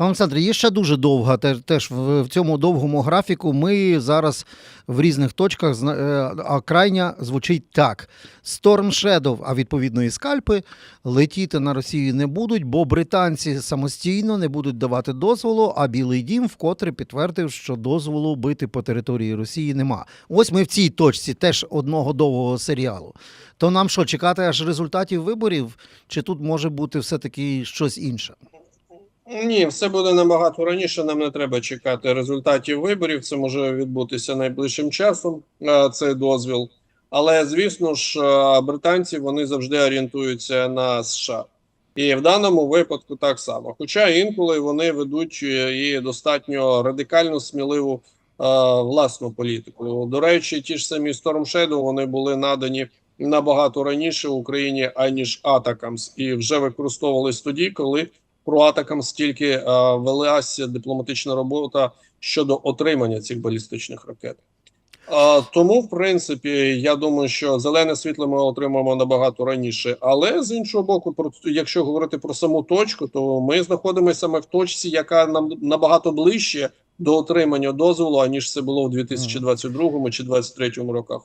Пане Олександре, є ще дуже довга, теж, в, цьому довгому графіку ми зараз в різних точках, е, а крайня звучить так: Storm Shadow, а відповідно і скальпи, летіти на Росію не будуть, бо британці самостійно не будуть давати дозволу, а Білий Дім вкотре підтвердив, що дозволу бити по території Росії нема. Ось ми в цій точці теж одного довгого серіалу. То нам що, чекати аж результатів виборів, чи тут може бути все-таки щось інше? Ні, все буде набагато раніше. Нам не треба чекати результатів виборів. Це може відбутися найближчим часом. е, Цей дозвіл. Але звісно ж, е, британці вони завжди орієнтуються на США. І в даному випадку так само. Хоча інколи вони ведуть е, і достатньо радикально сміливу е, власну політику. До речі, ті ж самі Storm Shadow, вони були надані набагато раніше Україні, аніж Атакамс, і вже використовувались тоді, коли про Атакамс тільки е, велася дипломатична робота щодо отримання цих балістичних ракет. Е, тому, в принципі, я думаю, що зелене світло ми отримаємо набагато раніше. Але з іншого боку, про якщо говорити про саму точку, то ми знаходимося саме в точці, яка нам набагато ближче до отримання дозволу, аніж це було в 2022 чи 2023 роках.